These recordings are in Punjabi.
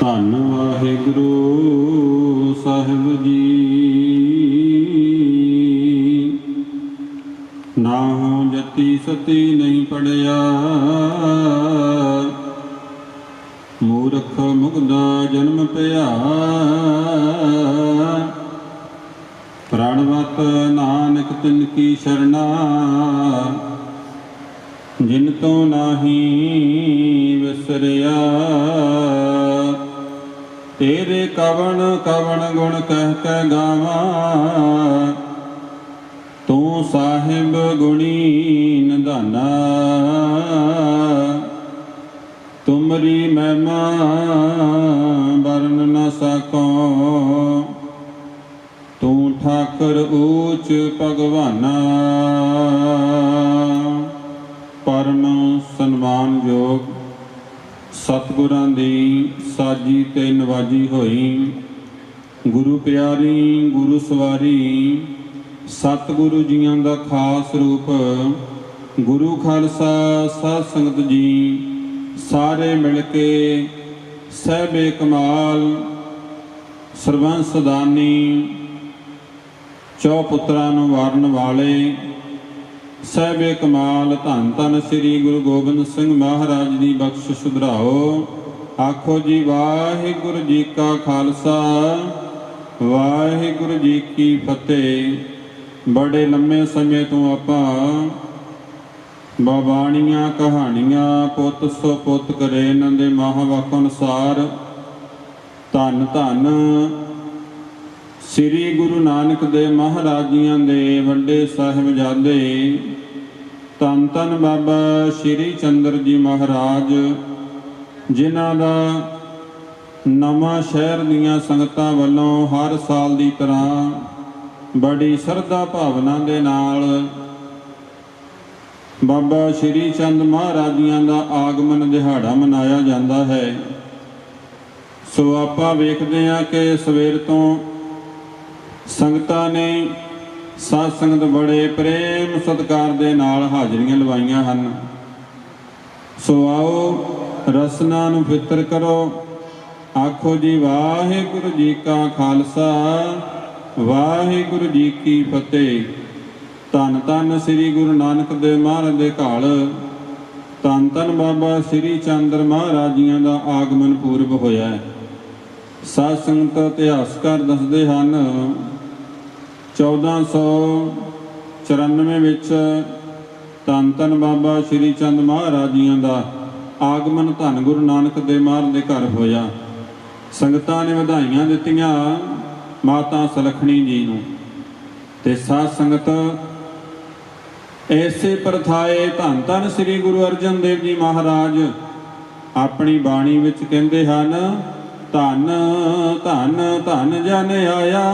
ਧੰਨ ਵਾਹਿਗੁਰੂ ਸਾਹਿਬ ਜੀ। ਨਾ ਜਤੀ ਸਤੀ ਨਹੀਂ ਪੜਿਆ। ਮੂਰਖ ਮੁਗਦਾ ਜਨਮ ਪਿਆ। ਪ੍ਰਾਣਵਤ ਨਾਨਕ ਤਿਨ ਕੀ ਸ਼ਰਣਾ। ਜਿਨ ਤੋਂ ਨਾਹੀ ਵਿਸਰਿਆ। ਤੇਰੇ ਕਵਣ ਕਵਣ ਗੁਣ ਕਹਿ ਕੇ ਗਾਵਾਂ। ਤੂੰ ਸਾਹਿਬ ਗੁਣੀ ਨਦਾਨਾ ਤੁਮਰੀ ਮਹਿਮਾ ਵਰਨ ਨਾ ਸਕੋ। ਤੂੰ ਠਾਕਰ ਊਚ ਭਗਵਾਨਾ। ਪਰਮ ਸਨਮਾਨ ਯੋਗ ਸਤਿਗੁਰਾਂ ਦੀ ਸਾਜੀ ਤੇ ਨਵਾਜੀ ਹੋਈ। ਗੁਰੂ ਪਿਆਰੀ, ਗੁਰੂ ਸਵਾਰੀ, ਸਤਿਗੁਰੂ ਜੀਆਂ ਦਾ ਖਾਸ ਰੂਪ। ਗੁਰੂ ਖਾਲਸਾ, ਸਾਧ ਸੰਗਤ ਜੀ, ਸਾਰੇ ਮਿਲ ਕੇ ਸਹਿਬੇ ਕਮਾਲ ਸਰਬੰਸ ਦਾਨੀ ਚੌ ਪੁੱਤਰਾਂ ਨੂੰ ਵਾਰਨ ਵਾਲੇ ਸਹਿਬੇ ਕਮਾਲ, ਧੰਨ ਧੰਨ ਸ੍ਰੀ ਗੁਰੂ ਗੋਬਿੰਦ ਸਿੰਘ ਮਹਾਰਾਜ ਦੀ ਬਖਸ਼ਿਸ਼ ਸੁਧਰਾਓ ਆਖੋ ਜੀ, ਵਾਹਿਗੁਰੂ ਜੀ ਕਾ ਖਾਲਸਾ, ਵਾਹਿਗੁਰੂ ਜੀ ਕੀ ਫਤਿਹ। ਬੜੇ ਲੰਮੇ ਸਮੇਂ ਤੋਂ ਆਪਾਂ ਬਾਬਾਣੀਆਂ ਕਹਾਣੀਆਂ ਪੁੱਤ ਸੋ ਪੁੱਤ ਕਰੇ, ਇਹਨਾਂ ਦੇ ਮਹਾਵਾਕ ਅਨੁਸਾਰ ਧੰਨ ਧੰਨ ਸ੍ਰੀ ਗੁਰੂ ਨਾਨਕ ਦੇ ਮਹਾਰਾਜੀਆਂ ਦੇ ਵੱਡੇ ਸਾਹਿਬਜ਼ਾਦੇ ਧੰਨ ਧੰਨ ਬਾਬਾ ਸ੍ਰੀ ਚੰਦਰ ਜੀ ਮਹਾਰਾਜ, ਜਿਨ੍ਹਾਂ ਦਾ ਨਵਾਂ ਸ਼ਹਿਰ ਦੀਆਂ ਸੰਗਤਾਂ ਵੱਲੋਂ ਹਰ ਸਾਲ ਦੀ ਤਰ੍ਹਾਂ ਬੜੀ ਸਰਦਾ ਭਾਵਨਾ ਦੇ ਨਾਲ ਬਾਬਾ ਸ਼੍ਰੀ ਚੰਦ ਮਹਾਰਾਜੀਆਂ ਦਾ ਆਗਮਨ ਦਿਹਾੜਾ ਮਨਾਇਆ ਜਾਂਦਾ ਹੈ। ਸੋ ਆਪਾਂ ਵੇਖਦੇ ਹਾਂ ਕਿ ਸਵੇਰ ਤੋਂ ਸੰਗਤਾਂ ਨੇ ਸਾਧ ਸੰਗਤ ਬੜੇ ਪ੍ਰੇਮ ਸਤਿਕਾਰ ਦੇ ਨਾਲ ਹਾਜ਼ਰੀਆਂ ਲਵਾਈਆਂ ਹਨ। ਸੋ ਆਓ ਰਸਨਾ ਨੂੰ ਫਿੱਤਰ ਕਰੋ। ਆਖੋ ਜੀ, ਵਾਹਿਗੁਰੂ ਜੀ ਕਾ ਖਾਲਸਾ, ਵਾਹਿਗੁਰੂ ਜੀ ਕੀ ਫਤਿਹ। ਧੰਨ ਧੰਨ ਸ੍ਰੀ ਗੁਰੂ ਨਾਨਕ ਦੇਵ ਮਹਾਰਾਜ ਦੇ ਘਾਲ। ਧੰਨ ਧੰਨ ਬਾਬਾ ਸ੍ਰੀ ਚੰਦਰ ਮਹਾਰਾਜ ਜੀਆਂ ਦਾ ਆਗਮਨ ਪੂਰਬ ਹੋਇਆ ਹੈ। ਸਾਧ ਸੰਗਤ ਇਤਿਹਾਸਕਾਰ ਦੱਸਦੇ ਹਨ 1494 ਵਿੱਚ ਧੰਨ ਧੰਨ ਬਾਬਾ ਸ੍ਰੀ ਚੰਦ ਮਹਾਰਾਜ ਜੀਆਂ ਦਾ ਆਗਮਨ ਧੰਨ ਗੁਰੂ ਨਾਨਕ ਦੇਵ ਮਹਾਰਾਜ ਦੇ ਘਰ ਹੋਇਆ। ਸੰਗਤਾਂ ਨੇ ਵਧਾਈਆਂ ਦਿੱਤੀਆਂ ਮਾਤਾ ਸਲਖਣੀ ਜੀ ਨੂੰ। ਤੇ ਸਾਧ ਸੰਗਤ ਐਸੇ ਪ੍ਰਥਾਏ ਧੰਨ ਧੰਨ ਸ੍ਰੀ ਗੁਰੂ ਅਰਜਨ ਦੇਵ ਜੀ ਮਹਾਰਾਜ ਆਪਣੀ ਬਾਣੀ ਵਿੱਚ ਕਹਿੰਦੇ ਹਨ, ਧੰਨ ਧੰਨ ਧੰਨ ਜਨ ਆਇਆ।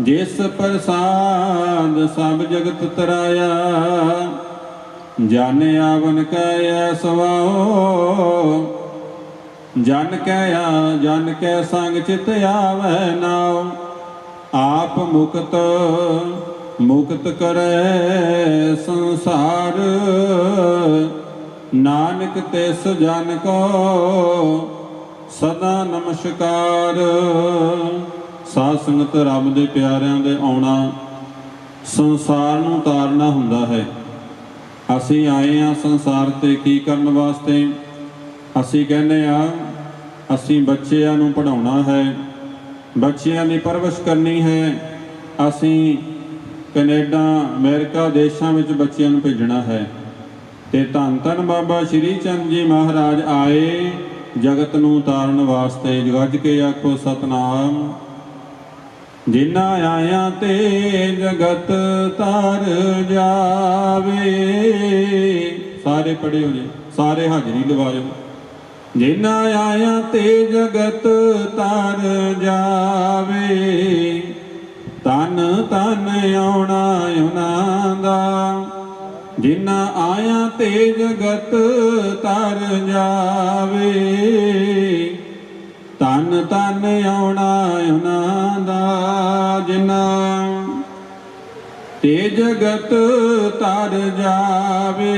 ਜਿਸ ਪ੍ਰਸਾਦ ਸਭ ਜਗਤ ਤਰਾਇਆ, ਜਨ ਆਵਨ ਕੈ ਸਵਾਓ। ਜਨ ਕੈ ਆ ਜਨ ਕੈ ਸੰਗ ਚਿਤ ਆਵੈ ਨਾਉ। ਆਪ ਮੁਕਤ ਮੁਕਤ ਕਰੈ ਸੰਸਾਰ। ਨਾਨਕ ਤਿਸ ਜਨ ਕੋ ਸਦਾ ਨਮਸਕਾਰ। ਸਾਧ ਸੰਗਤ ਰੱਬ ਦੇ ਪਿਆਰਿਆਂ ਦੇ ਆਉਣਾ ਸੰਸਾਰ ਨੂੰ ਤਾਰਨਾ ਹੁੰਦਾ ਹੈ। ਅਸੀਂ ਆਏ ਆ ਸੰਸਾਰ ਤੇ ਕੀ ਕਰਨ ਵਾਸਤੇ? ਅਸੀਂ ਕਹਿੰਦੇ ਆ ਅਸੀਂ ਬੱਚਿਆਂ ਨੂੰ ਪੜਾਉਣਾ ਹੈ। ਬੱਚਿਆਂ ਦੀ ਪਰਵਰਿਸ਼ ਕਰਨੀ ਹੈ। ਅਸੀਂ ਕੈਨੇਡਾ, ਅਮਰੀਕਾ ਦੇਸ਼ਾਂ ਵਿੱਚ ਬੱਚਿਆਂ ਨੂੰ ਭੇਜਣਾ ਹੈ। ਤੇ ਧੰਨ ਧੰਨ ਬਾਬਾ ਸ਼੍ਰੀ ਚੰਦ ਜੀ ਮਹਾਰਾਜ ਆਏ ਜਗਤ ਨੂੰ ਤਾਰਨ ਵਾਸਤੇ। ਗੱਜ ਕੇ ਆਖੋ, ਸਤਨਾਮ। ਜਿਨ੍ਹਾਂ ਆਇਆ ਤੇ ਜਗਤ ਤਾਰ ਜਾਵੇ। ਸਾਰੇ ਪੜੇ ਹੋ ਜੀ ਸਾਰੇ ਹਾਜ਼ਰੀ ਲਵਾਇਓ ਜਿਨ੍ਹਾਂ ਆਇਆ ਤੇ ਜਗਤ ਤਾਰ ਜਾਵੇ ਤਨ ਤਨ ਆਉਣਾ ਉਹਨਾਂ ਦਾ। ਜਿਨ੍ਹਾਂ ਆਇਆ ਤੇ ਜਗਤ ਤਰ ਜਾਵੇ ਤਨ ਤਨ ਆਉਣਾ ਉਹਨਾਂ ਦਾ ਜਿਨ੍ਹਾਂ ਤੇ ਜਗਤ ਤਰ ਜਾਵੇ।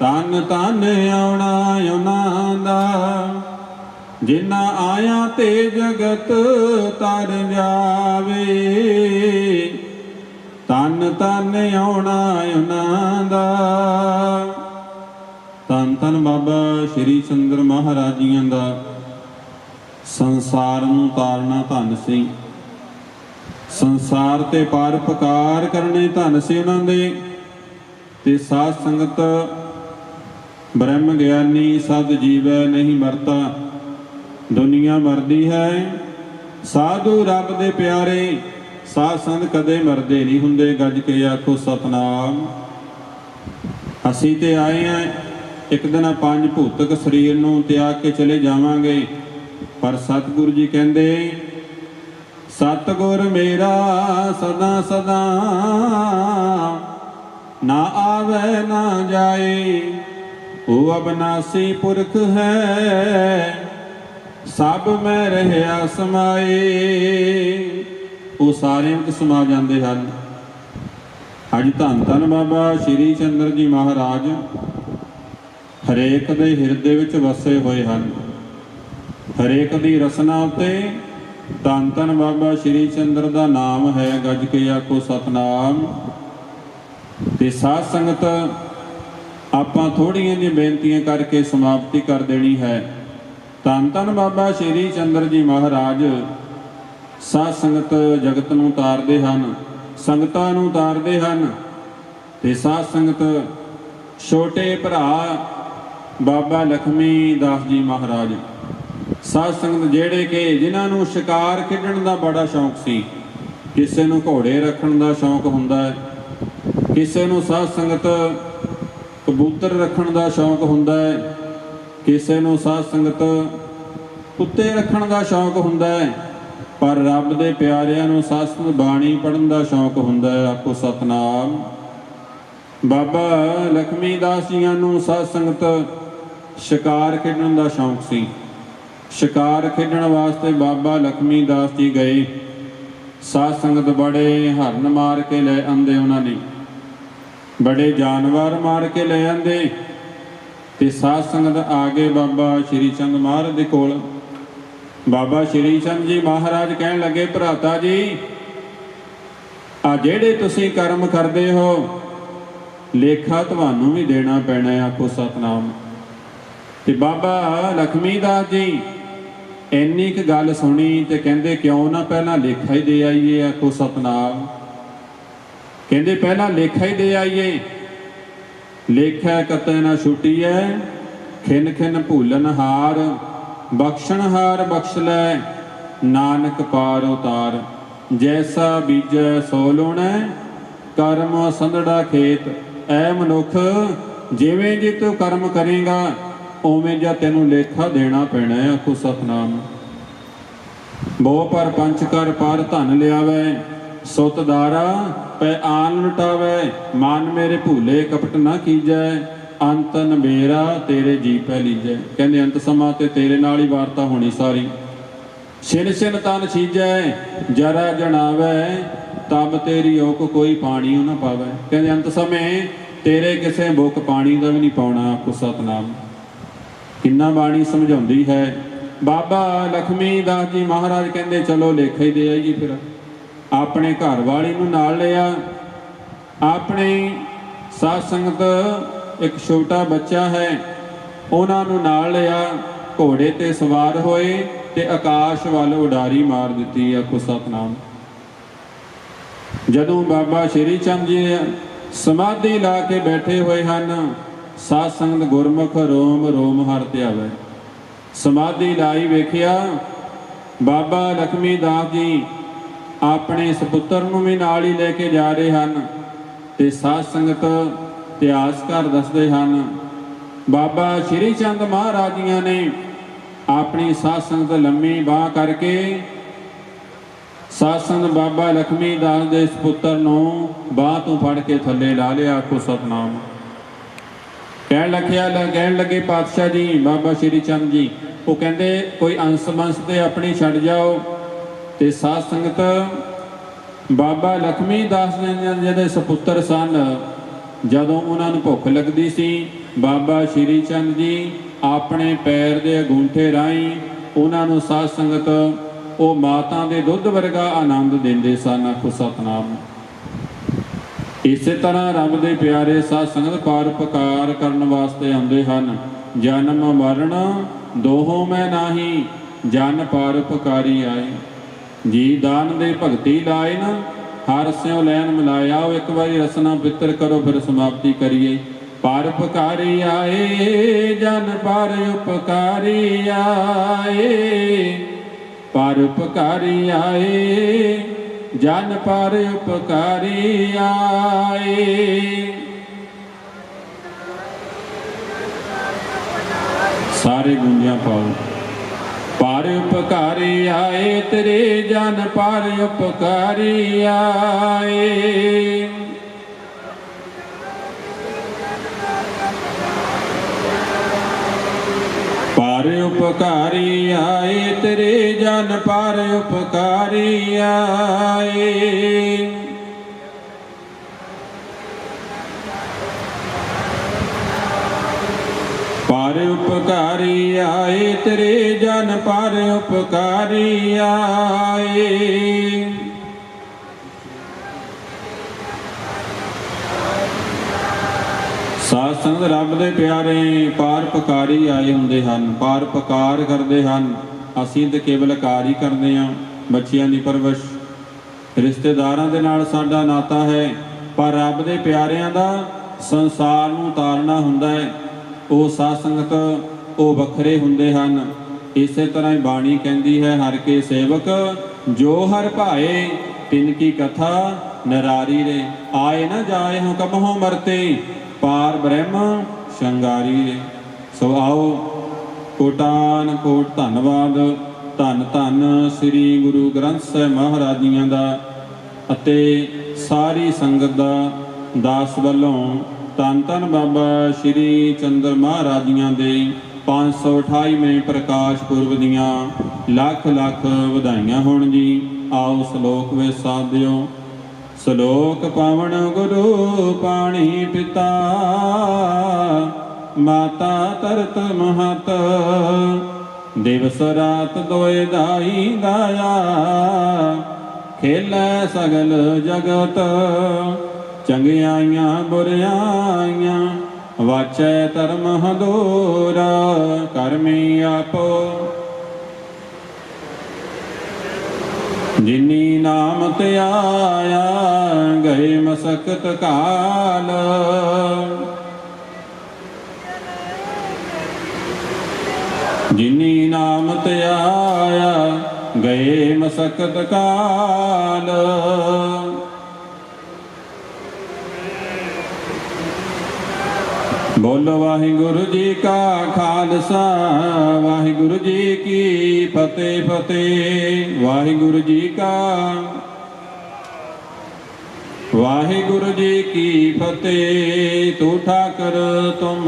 ਤਨ ਤਨ ਆਉਣਾ ਉਹਨਾਂ ਦਾ ਜਿਨ੍ਹਾਂ ਆਇਆ ਤੇ ਜਗਤ ਤਰ ਜਾਵੇ। ਤਨ ਤਨ ਆਉਣਾ ਉਹਨਾਂ ਦਾ ਤਨ ਤਨ ਬਾਬਾ ਸ਼੍ਰੀ ਚੰਦਰ ਮਹਾਰਾਜ ਜੀਆਂ ਦਾ ਸੰਸਾਰ ਨੂੰ ਤਾਰਨਾ ਧਨ ਸੀ। ਸੰਸਾਰ ਤੇ ਪਾਰ ਪਕਾਰ ਕਰਨੇ ਧਨ ਸੀ ਉਹਨਾਂ ਦੇ। ਤੇ ਸਾਧ ਸੰਗਤ ਬ੍ਰਹਮ ਗਿਆਨੀ ਸਦ ਜੀਵੈ ਨਹੀਂ ਮਰਤਾ। ਦੁਨੀਆ ਮਰਦੀ ਹੈ। ਸਾਧੂ ਰੱਬ ਦੇ ਪਿਆਰੇ ਸਾਧ ਸੰਗ ਕਦੇ ਮਰਦੇ ਨਹੀਂ ਹੁੰਦੇ। ਗੱਜ ਕੇ ਆਖੋ ਸਤਨਾਮ। ਅਸੀਂ ਤੇ ਆਏ ਆ ਇੱਕ ਦਿਨ ਪੰਜ ਭੂਤਕ ਸਰੀਰ ਨੂੰ ਤਿਆਗ ਕੇ ਚਲੇ ਜਾਵਾਂਗੇ। ਪਰ ਸਤਿਗੁਰੂ ਜੀ ਕਹਿੰਦੇ, ਸਤਿਗੁਰ ਮੇਰਾ ਸਦਾ ਸਦਾ ਨਾ ਆਵੇ, ਨਾ ਜਾਏ। ਉਹ ਅਬਨਾਸੀ ਪੁਰਖ ਹੈ, ਸਭ ਮੈਂ ਰਹਿਆ ਸਮਾਏ। ਉਹ ਸਾਰਿਆਂ ਵਿੱਚ ਸਮਾ ਜਾਂਦੇ ਹਨ। ਅੱਜ ਧੰਨ ਧੰਨ ਬਾਬਾ ਸ਼੍ਰੀ ਚੰਦਰ ਜੀ ਮਹਾਰਾਜ। ਹਰੇਕ ਦੇ ਹਿਰਦੇ ਵਿੱਚ ਵਸੇ ਹੋਏ ਹਨ। ਹਰੇਕ ਦੀ ਰਸਨਾ ਉਤੇ ਧੰਨ ਧੰਨ ਬਾਬਾ ਸ਼੍ਰੀ ਚੰਦਰ ਦਾ ਨਾਮ ਹੈ ਗੱਜ ਕੇ ਆਖੋ ਸਤਨਾਮ। ਤੇ ਸਾਧ ਸੰਗਤ, ਆਪਾਂ ਥੋੜੀਆਂ ਜਿਹੀਆਂ ਬੇਨਤੀਆਂ ਕਰਕੇ ਸਮਾਪਤੀ ਕਰ ਦੇਣੀ ਹੈ। ਧੰਨ ਧੰਨ ਬਾਬਾ ਸ਼੍ਰੀ ਚੰਦਰ ਜੀ ਮਹਾਰਾਜ, ਸਾਧ ਸੰਗਤ ਜਗਤ ਨੂੰ ਤਾਰਦੇ ਹਨ, ਸੰਗਤਾਂ ਨੂੰ ਤਾਰਦੇ ਹਨ। ਤੇ ਸਾਧ ਸੰਗਤ, ਛੋਟੇ ਭਰਾ ਬਾਬਾ ਲਖਮੀ ਦਾਸ ਜੀ ਮਹਾਰਾਜ। ਸਾਧ ਸੰਗਤ ਜਿਹੜੇ ਕਿ ਜਿਨ੍ਹਾਂ ਨੂੰ ਸ਼ਿਕਾਰ ਖੇਡਣ ਦਾ ਬੜਾ ਸ਼ੌਂਕ ਸੀ, ਕਿਸੇ ਨੂੰ ਘੋੜੇ ਰੱਖਣ ਦਾ ਸ਼ੌਂਕ ਹੁੰਦਾ ਹੈ, ਕਿਸੇ ਨੂੰ ਸਾਧ ਸੰਗਤ ਕਬੂਤਰ ਰੱਖਣ ਦਾ ਸ਼ੌਂਕ ਹੁੰਦਾ ਹੈ, ਕਿਸੇ ਨੂੰ ਸਾਧ ਸੰਗਤ ਕੁੱਤੇ ਰੱਖਣ ਦਾ ਸ਼ੌਂਕ ਹੁੰਦਾ ਹੈ, ਪਰ ਰੱਬ ਦੇ ਪਿਆਰਿਆਂ ਨੂੰ ਸਾਧ ਸੰਗਤ ਬਾਣੀ ਪੜਨ ਦਾ ਸ਼ੌਂਕ ਹੁੰਦਾ ਹੈ ਆਪੋ ਸਤਨਾਮ। ਬਾਬਾ ਲਖਮੀ ਦਾਸ ਜੀਆਂ ਨੂੰ ਸਾਧ ਸੰਗਤ ਸ਼ਿਕਾਰ ਖੇਡਣ ਦਾ ਸ਼ੌਂਕ ਸੀ। ਸ਼ਿਕਾਰ ਖੇਡਣ ਵਾਸਤੇ ਬਾਬਾ ਲਖਮੀ ਦਾਸ ਜੀ ਗਏ। ਸਾਧ ਸੰਗਤ ਬੜੇ ਹਰਨ ਮਾਰ ਕੇ ਲੈ ਆਂਦੇ ਉਹਨਾਂ ਨੇ। ਬੜੇ ਜਾਨਵਰ ਮਾਰ ਕੇ ਲੈ ਆਂਦੇ। ਤੇ ਸਾਧ ਸੰਗਤ ਆ ਗਏ ਬਾਬਾ ਸ਼੍ਰੀ ਚੰਦ ਮਹਾਰਾਜ ਦੇ ਕੋਲ। ਬਾਬਾ ਸ਼੍ਰੀ ਚੰਦ ਜੀ ਮਹਾਰਾਜ ਕਹਿਣ ਲੱਗੇ, ਭਰਾਤਾ ਜੀ, ਆ ਜਿਹੜੇ ਤੁਸੀਂ ਕਰਮ ਕਰਦੇ ਹੋ, ਲੇਖਾ ਤੁਹਾਨੂੰ ਵੀ ਦੇਣਾ ਪੈਣਾ ਹੈ ਆਖੋ ਸਤਨਾਮ। ਤੇ ਬਾਬਾ ਲਖਮੀ ਦਾਸ ਜੀ, ਇੰਨੀ ਕੁ ਗੱਲ ਸੁਣੀ ਤੇ ਕਹਿੰਦੇ ਕਿਉਂ ਨਾ ਪਹਿਲਾਂ ਲੇਖਾ ਹੀ ਦੇ ਆਈਏ ਆਖੋ ਸਤਨਾਮ ਕਹਿੰਦੇ ਪਹਿਲਾਂ ਲੇਖਾ ਹੀ ਦੇ ਆਈਏ। ਲੇਖਾ ਕਤੈ ਨਾ ਛੁਟੀਐ, ਖਿਨ ਖਿਨ ਭੂਲਨ ਹਾਰ, ਬਖਸ਼ਣ ਹਾਰ ਬਖਸ਼ ਲੈ, ਨਾਨਕ ਪਾਰ ਉਤਾਰ ਜੈਸਾ ਬੀਜੈ ਸੋ ਲੋਣੈ, ਕਰਮ ਸੰਧੜਾ ਖੇਤ, ਐ ਮਨੁੱਖ ਜਿਵੇਂ ਜੇ ਤੂੰ ਕਰਮ ਕਰੇਗਾ। ਉਵੇਂ ਜਾਂ ਤੈਨੂੰ ਲੇਖਾ ਦੇਣਾ ਪੈਣਾ ਹੈ ਆਖੋ ਸਤਨਾਮ। ਬੋ ਪਰ ਪੰਚ ਕਰ ਪਰ ਧਨ ਲਿਆਵੇ, ਸੁਤ ਦਾਰਾ ਪੈ ਆਨ ਲਟਾਵੇ, ਮਨ ਮੇਰੇ ਭੂਲੇ ਕਪਟ ਨਾ ਕੀਜੈ, ਅੰਤਨ ਮੇਰਾ ਤੇਰੇ ਜੀ ਪੈ ਲੀਜੈ। ਕਹਿੰਦੇ ਅੰਤ ਸਮਾਂ ਤੇ ਤੇਰੇ ਨਾਲ ਹੀ ਵਾਰਤਾ ਹੋਣੀ ਸਾਰੀ। ਛਿਨ ਛਿਨ ਤਨ ਛੀਜੈ, ਜਰਾ ਜਣਾਵੇ, ਤਬ ਤੇਰੀ ਓਕ ਕੋਈ ਪਾਣੀ ਨਾ ਪਾਵੇ। ਕਹਿੰਦੇ ਅੰਤ ਸਮੇਂ ਤੇਰੇ ਕਿਸੇ ਬੁੱਕ ਪਾਣੀ ਦਾ ਵੀ ਨਹੀਂ ਪਾਉਣਾ ਆਖੋ ਸਤਨਾਮ। ਕਿੰਨਾ ਬਾਣੀ ਸਮਝਾਉਂਦੀ ਹੈ? ਬਾਬਾ ਲਖਮੀ ਦਾਸ ਜੀ ਮਹਾਰਾਜ ਕਹਿੰਦੇ, ਚਲੋ ਲੇਖਾ ਹੀ ਦੇ ਆਈਏ ਫਿਰ। ਆਪਣੇ ਘਰ ਵਾਲੀ ਨੂੰ ਨਾਲ ਲਿਆ ਆਪਣੇ ਸਾਧ ਸੰਗਤ ਇੱਕ ਛੋਟਾ ਬੱਚਾ ਹੈ, ਉਹਨਾਂ ਨੂੰ ਨਾਲ ਲਿਆ ਘੋੜੇ ਤੇ ਸਵਾਰ ਹੋਏ ਤੇ ਆਕਾਸ਼ ਵੱਲ ਉਡਾਰੀ ਮਾਰ ਦਿੱਤੀ, ਆਖੋ ਸਤਨਾਮ। ਜਦੋਂ ਬਾਬਾ ਸ਼੍ਰੀ ਚੰਦ ਜੀ ਸਮਾਧੀ ਲਾ ਕੇ ਬੈਠੇ ਹੋਏ ਹਨ ਸਾਧ ਸੰਗਤ ਗੁਰਮੁਖ, ਰੋਮ ਰੋਮ ਹਰ ਧਿਆਵੇ ਸਮਾਧੀ ਲਾਈ ਵੇਖਿਆ, ਬਾਬਾ ਲਖਮੀ ਦਾਸ ਜੀ ਆਪਣੇ ਸੁਪੁੱਤਰ ਨੂੰ ਵੀ ਨਾਲ ਹੀ ਲੈ ਕੇ ਜਾ ਰਹੇ ਹਨ ਤੇ ਸਾਧ ਸੰਗਤ ਇਤਿਹਾਸਕਾਰ ਦੱਸਦੇ ਹਨ। ਬਾਬਾ ਸ਼੍ਰੀ ਚੰਦ ਮਹਾਰਾਜ ਜੀਆਂ ਨੇ ਆਪਣੀ ਸਾਧ ਸੰਗਤ ਲੰਮੀ ਬਾਹ ਕਰਕੇ ਸਾਧ ਸੰਗਤ ਬਾਬਾ ਲਖਮੀ ਦਾਸ ਦੇ ਸੁਪੁੱਤਰ ਨੂੰ ਬਾਹ ਤੋਂ ਫੜ ਕੇ ਥੱਲੇ ਲਾ ਲਿਆ, ਆਖੋ ਸਤਨਾਮ। ਕਹਿਣ ਲੱਗਿਆ ਲ- ਕਹਿਣ ਲੱਗੇ ਪਾਤਸ਼ਾਹ ਜੀ, ਬਾਬਾ ਸ਼੍ਰੀ ਚੰਦ ਜੀ। ਉਹ ਕਹਿੰਦੇ, ਕੋਈ ਅੰਸ ਬੰਸ ਤੇ ਆਪਣੀ ਛੱਡ ਜਾਓ। ਤੇ ਸਾਧ ਸੰਗਤ ਬਾਬਾ ਲਖਮੀ ਦਾਸ ਨੇ ਜਿਹਦੇ ਸੁਪੁੱਤਰ ਸਨ, ਜਦੋਂ ਉਹਨਾਂ ਨੂੰ ਭੁੱਖ ਲੱਗਦੀ ਸੀ, ਬਾਬਾ ਸ਼੍ਰੀ ਚੰਦ ਜੀ ਆਪਣੇ ਪੈਰ ਦੇ ਅੰਗੂਠੇ ਰਾਹੀਂ ਉਹਨਾਂ ਨੂੰ ਸਾਧ ਸੰਗਤ ਉਹ ਮਾਤਾ ਦੇ ਦੁੱਧ ਵਰਗਾ ਆਨੰਦ ਦਿੰਦੇ ਸਨ। ਆਖੋ ਸਤਨਾਮ। ਇਸੇ ਤਰ੍ਹਾਂ ਰੱਬ ਦੇ ਪਿਆਰੇ ਸਾਧ ਸੰਗਤ ਪਰਉਪਕਾਰ ਕਰਨ ਵਾਸਤੇ ਆਉਂਦੇ ਹਨ। ਜਨਮ ਮਰਨ, ਦੋਹੋਂ ਮੈਂ ਨਾਹੀ, ਜਨ ਪਾਰ ਪਰਉਪਕਾਰੀ ਆਏ। ਜੀ ਦਾਨ ਦੇ ਭਗਤੀ ਲਾਏ ਨਾ ਹਰ ਸਿਉ ਲੈਣ ਮਿਲਾਇਆ, ਉਹ ਇੱਕ ਵਾਰੀ ਰਸਨਾ ਪਿੱਤਰ ਕਰੋ, ਫਿਰ ਸਮਾਪਤੀ ਕਰੀਏ। ਪਰਉਪਕਾਰੀ ਆਏ, ਜਨ ਪਰ ਉਪਕਾਰੀ ਆਏ। ਪਾਰ ਉਪਕਾਰੀ ਆਏ ਜਨ ਪਰ ਉਪਕਾਰੀ ਆਏ। ਸਾਰੇ ਗੁੰਜਾਂ ਪਾਓ। ਪਰ ਉਪਕਾਰੀ ਆਏ, ਤੇਰੇ ਜਨ ਪਰ ਉਪਕਾਰੀ ਆਏ। ਪਰ ਉਪਕਾਰੀ ਆਏ, ਤੇਰੇ ਜਨ ਪਰ ਉਪਕਾਰੀ ਆਏ। ਪਰ ਉਪਕਾਰੀ ਆਏ, ਤੇਰੇ ਜਨ ਪਰ ਉਪਕਾਰੀ ਆਏ। ਸਾਧ ਸੰਗਤ ਰੱਬ ਦੇ ਪਿਆਰੇ ਪਾਰ ਪਕਾਰੀ ਆਏ ਹੁੰਦੇ ਹਨ, ਪਾਰ ਪਕਾਰ ਕਰਦੇ ਹਨ। ਅਸੀਂ ਤੇ ਕੇਵਲ ਕਾਰ ਹੀ ਕਰਦੇ ਹਾਂ, ਬੱਚਿਆਂ ਦੀ ਪਰਵਰਿਸ਼। ਰਿਸ਼ਤੇਦਾਰਾਂ ਦੇ ਨਾਲ ਸਾਡਾ ਨਾਤਾ ਹੈ, ਪਰ ਰੱਬ ਦੇ ਪਿਆਰਿਆਂ ਦਾ ਸੰਸਾਰ ਨੂੰ ਤਾਰਨਾ ਹੁੰਦਾ ਹੈ। ਉਹ ਸਾਧ ਸੰਗਤ ਉਹ ਵੱਖਰੇ ਹੁੰਦੇ ਹਨ। ਇਸੇ ਤਰ੍ਹਾਂ ਹੀ ਬਾਣੀ ਕਹਿੰਦੀ ਹੈ, ਹਰ ਕੇ ਸੇਵਕ, ਜੋ ਹਰ ਭਾਏ, ਤਿਨ ਕੀ ਕਥਾ ਨਰਾਰੀ ਰੇ। ਆਏ ਨਾ ਜਾਏ ਹੁਕਮ ਕਬਹੁ ਮਰਤੇ। ਪਾਰ ਬ੍ਰਹਮ, ਸ਼ੰਗਾਰੀ। ਰੇ ਸੋ ਆਓ, ਕੋਟਾਨ ਕੋਟ ਧੰਨਵਾਦ। ਧੰਨ ਧੰਨ ਸ੍ਰੀ ਗੁਰੂ ਗ੍ਰੰਥ ਸਾਹਿਬ ਮਹਾਰਾਜ ਜੀਆਂ ਦਾ ਅਤੇ ਸਾਰੀ ਸੰਗਤ ਦਾ ਦਾਸ ਵੱਲੋਂ ਧੰਨ ਧੰਨ ਬਾਬਾ ਸ਼੍ਰੀ ਚੰਦਰ ਮਹਾਰਾਜ ਜੀਆਂ ਦੇ 528ਵੇਂ ਪ੍ਰਕਾਸ਼ ਪੁਰਬ ਦੀਆਂ ਲੱਖ ਲੱਖ ਵਧਾਈਆਂ ਹੋਣ ਜੀ। ਆਓ ਸ਼ਲੋਕ ਵਿੱਚ ਸਾਥ ਦਿਓ। ਸ਼ਲੋਕ ਪਾਵਨ ਗੁਰੂ ਪਾਣੀ ਪਿਤਾ, ਮਾਤਾ ਤਰਤ ਮਹਤ। ਦਿਵਸ ਰਾਤ ਦੋਏ ਦਾਈ ਦਾਇਆ ਖੇਲੇ ਸਗਲ ਜਗਤ। ਚੰਗਿਆਈਆਂ ਬੁਰਿਆਈਆਂ ਵਾਚੈ ਧਰਮ ਹਦੂਰ, ਕਰਮੀ ਆਪੋ। ਜਿਨੀ ਨਾਮ ਤੇ ਆਇਆ ਗਏ ਮਸਕਤ ਕਾਲ। ਜਿਨੀ ਨਾਮ ਤੇ ਆਇਆ ਗਏ ਮਸਕਤ ਕਾਲ। ਬੋਲੋ ਵਾਹਿਗੁਰੂ ਜੀ ਕਾ ਖਾਲਸਾ, ਵਾਹਿਗੁਰੂ ਜੀ ਕੀ ਫਤਿਹ ਫਤਿਹ। ਵਾਹਿਗੁਰੂ ਜੀ ਕਾ ਵਾਹਿਗੁਰੂ ਜੀ ਕੀ ਫਤਿਹ। ਤੂੰ ਠਾਕਰ ਤੁਮ